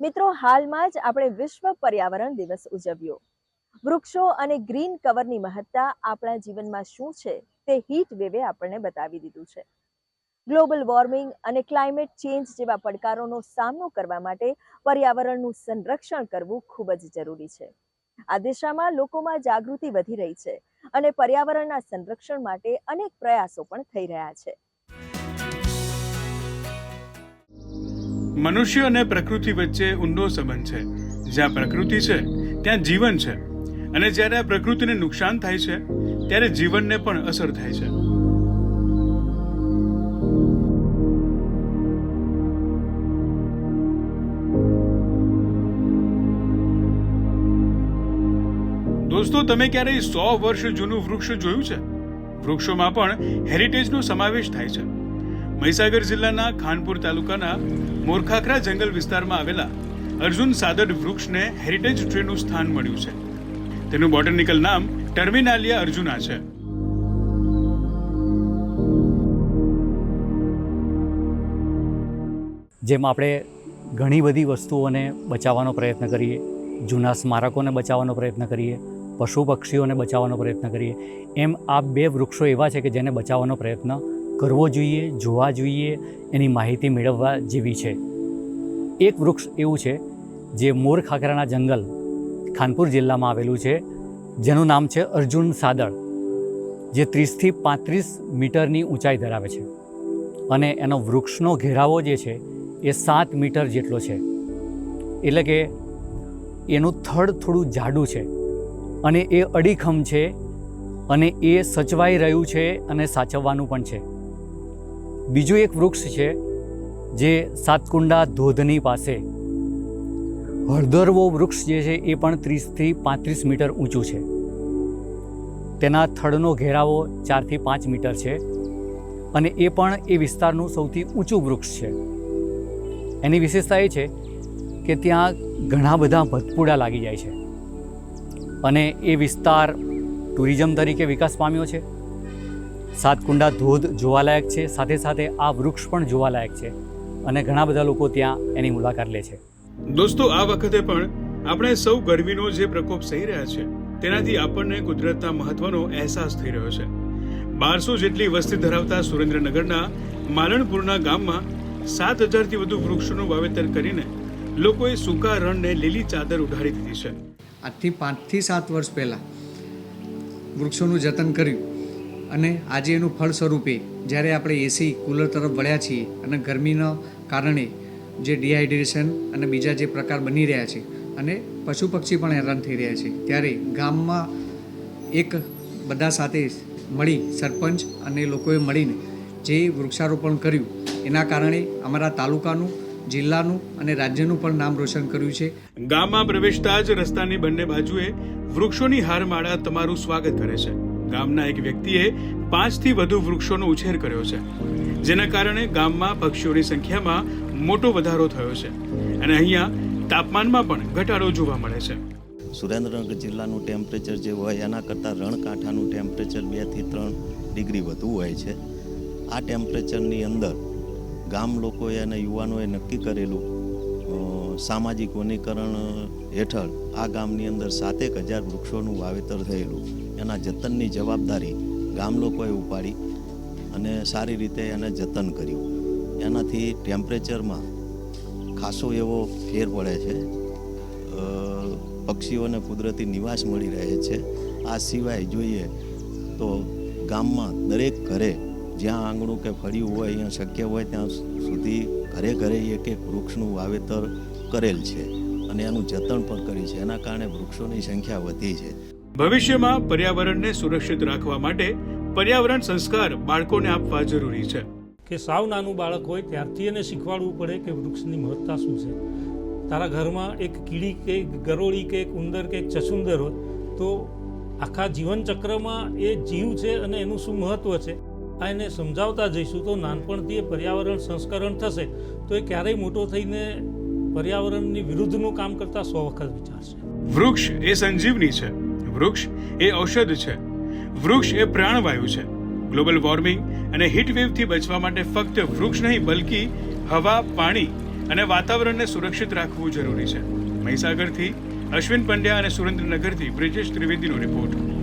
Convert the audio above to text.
મિત્રો, હાલમાં જ આપણે વિશ્વ પર્યાવરણ દિવસ ઉજવ્યો. વૃક્ષો અને ગ્રીન કવરની મહત્તા આપણા જીવનમાં શું છે તે હીટ વેવે આપણને બતાવી દીધું છે. ગ્લોબલ વોર્મિંગ અને ક્લાઇમેટ ચેન્જ જેવા પડકારોનો સામનો કરવા માટે પર્યાવરણનું સંરક્ષણ કરવું ખૂબ જ જરૂરી છે. આ દિશામાં લોકોમાં જાગૃતિ વધી રહી છે અને પર્યાવરણના સંરક્ષણ માટે અનેક પ્રયાસો પણ થઈ રહ્યા છે. મનુષ્ય અને પ્રકૃતિ વચ્ચે ઊંડો સંબંધ છે. જ્યાં પ્રકૃતિ છે, ત્યાં જીવન છે. અને જ્યારે આ પ્રકૃતિને નુકસાન થાય છે, ત્યારે જીવનને પણ અસર થાય છે. દોસ્તો, તમે ક્યારેય સો વર્ષ જૂનું વૃક્ષ જોયું છે? વૃક્ષોમાં પણ હેરિટેજનો સમાવેશ થાય છે. મહીસાગર જિલ્લાના ખાનપુર તાલુકાના મોરખાખરા જંગલ વિસ્તારમાં આવેલા અર્જુન સાદડ વૃક્ષને હેરિટેજ ટ્રીનું સ્થાન મળ્યું છે. તેનું બોટનિકલ નામ ટર્મિનાલિયા અર્જુના છે. જેમ આપણે ઘણી બધી વસ્તુઓને બચાવવાનો પ્રયત્ન કરીએ, જૂના સ્મારકોને બચાવવાનો પ્રયત્ન કરીએ, પશુ પક્ષીઓને બચાવવાનો પ્રયત્ન કરીએ. એમ આ બે વૃક્ષો એવા છે કે જેને બચાવવાનો પ્રયત્ન કરવો જોઈએ, જોવા જોઈએ, એની માહિતી મેળવવા જેવી છે. એક વૃક્ષ એવું છે જે મોર ખાખરાના જંગલ, ખાનપુર જિલ્લામાં આવેલું છે, જેનું નામ છે અર્જુન સાદળ, જે ત્રીસથી પાંત્રીસ મીટરની ઊંચાઈ ધરાવે છે. અને એનો વૃક્ષનો ઘેરાવો જે છે, એ સાત મીટર જેટલો છે. એટલે કે એનું થડ થોડું જાડું છે અને એ અડીખમ છે અને એ સચવાઈ રહ્યું છે અને સાચવવાનું પણ છે. બીજું એક વૃક્ષ છે જે સાતકુંડા ધોધની પાસે. હળદરવો વૃક્ષ જે છે એ પણ ત્રીસથી પાંત્રીસ મીટર ઊંચું છે. તેના થડનો ઘેરાવો ચારથી પાંચ મીટર છે અને એ પણ એ વિસ્તારનું સૌથી ઊંચું વૃક્ષ છે. એની વિશેષતા એ છે કે ત્યાં ઘણા બધા ભતપૂડા લાગી જાય છે. અને એ વિસ્તાર ટુરિઝમ તરીકે વિકાસ પામ્યો છે. સાતકુંડા ધોધ જોવાલાયક છે. સાથે સાથે આ વૃક્ષ પણ જોવાલાયક છે અને ઘણા બધા લોકો ત્યાં એની મુલાકાત લે છે. દોસ્તો આ વખતે પણ આપણે સૌ ગરમીનો જે પ્રકોપ સહી રહ્યા છે તેનાથી આપણને કુદરતના મહત્વનો અહેસાસ થઈ રહ્યો છે. બારસો જેટલી વસ્તી ધરાવતા સુરેન્દ્રનગરના માલણપુરના ગામમાં સાત હજારથી વધુ વૃક્ષોનું વાવેતર કરીને લોકોએ સૂકા રણને લીલી ચાદર ઉઢાડી દીધી છે. આજથી પાંચથી સાત વર્ષ પહેલાં વૃક્ષોનું જતન કર્યું. અને આજે એનું ફળ સ્વરૂપે જ્યારે આપણે એસી કુલર તરફ વળ્યા છીએ અને ગરમીના કારણે જે ડિહાઇડ્રેશન અને બીજા જે પ્રકાર બની રહ્યા છે અને પશુ પક્ષી પણ હેરાન થઈ રહ્યા છે, ત્યારે ગામમાં એક બધા સાથે મળી સરપંચ અને લોકોએ મળીને જે વૃક્ષારોપણ કર્યું, એના કારણે અમારા તાલુકાનું, જિલ્લાનું અને રાજ્યનું પણ નામ રોશન કર્યું છે. ગામમાં પ્રવેશતા જ રસ્તાની બંને બાજુએ વૃક્ષોની હારમાળા તમારું સ્વાગત કરે છે. ગામના એક વ્યક્તિએ પાંચથી વધુ વૃક્ષોનો ઉછેર કર્યો છે, જેના કારણે ગામમાં પક્ષીઓની સંખ્યામાં મોટો વધારો થયો છે અને અહીંયા તાપમાનમાં પણ ઘટાડો જોવા મળે છે. સુરેન્દ્રનગર જિલ્લાનું ટેમ્પરેચર જે હોય, એના કરતાં રણકાંઠાનું ટેમ્પરેચર બેથી ત્રણ ડિગ્રી વધુ હોય છે. આ ટેમ્પરેચરની અંદર ગામ લોકોએ અને યુવાનોએ નક્કી કરેલું સામાજિક વનીકરણ હેઠળ આ ગામની અંદર સાતેક હજાર વૃક્ષોનું વાવેતર થયેલું. એના જતનની જવાબદારી ગામ લોકોએ ઉપાડી અને સારી રીતે એને જતન કર્યું. એનાથી ટેમ્પરેચરમાં ખાસો એવો ફેર પડે છે. પક્ષીઓને કુદરતી નિવાસ મળી રહે છે. આ સિવાય જોઈએ તો ગામમાં દરેક ઘરે જ્યાં આંગણું કે ફળ્યું હોય, અહીંયા શક્ય હોય, ત્યાં સુધી ઘરે ઘરે એક એક વૃક્ષનું વાવેતર કરેલ છે. અને એનું જતન પણ કર્યું છે. એના કારણે વૃક્ષોની સંખ્યા વધી છે. ભવિષ્યમાં પર્યાવરણને સુરક્ષિત રાખવા માટે પર્યાવરણ સંસ્કાર બાળકોને આપવા જરૂરી છે. કે સાવ નાનું બાળક હોય ત્યારથી એને શીખવાડવું પડે કે વૃક્ષની મહત્તા શું છે. તારા ઘરમાં એક કીડી કે ગરોળી કે એક ઉંદર કે એક ચસુંદર હોય તો આખા જીવન ચક્રમાં એ જીવ છે અને એનું શું મહત્ત્વ છે? આ એને સમજાવતા જઈશું તો નાનપણથી એ પર્યાવરણ સંસ્કરણ થશે. તો એ ક્યારેય મોટો થઈને પર્યાવરણની વિરુદ્ધનું કામ કરતા સો વખત વિચારશે વૃક્ષ એ સંજીવની છે. વૃક્ષ એ ઔષધ છે. વૃક્ષ એ પ્રાણવાયુ છે. ગ્લોબલ વોર્મિંગ અને હીટ વેવથી બચવા માટે ફક્ત વૃક્ષ નહીં, બલકી હવા, પાણી અને વાતાવરણને સુરક્ષિત રાખવું જરૂરી છે. મહીસાગરથી અશ્વિન પંડ્યા અને સુરેન્દ્રનગરથી બ્રિજેશ ત્રિવેદીનો રિપોર્ટ.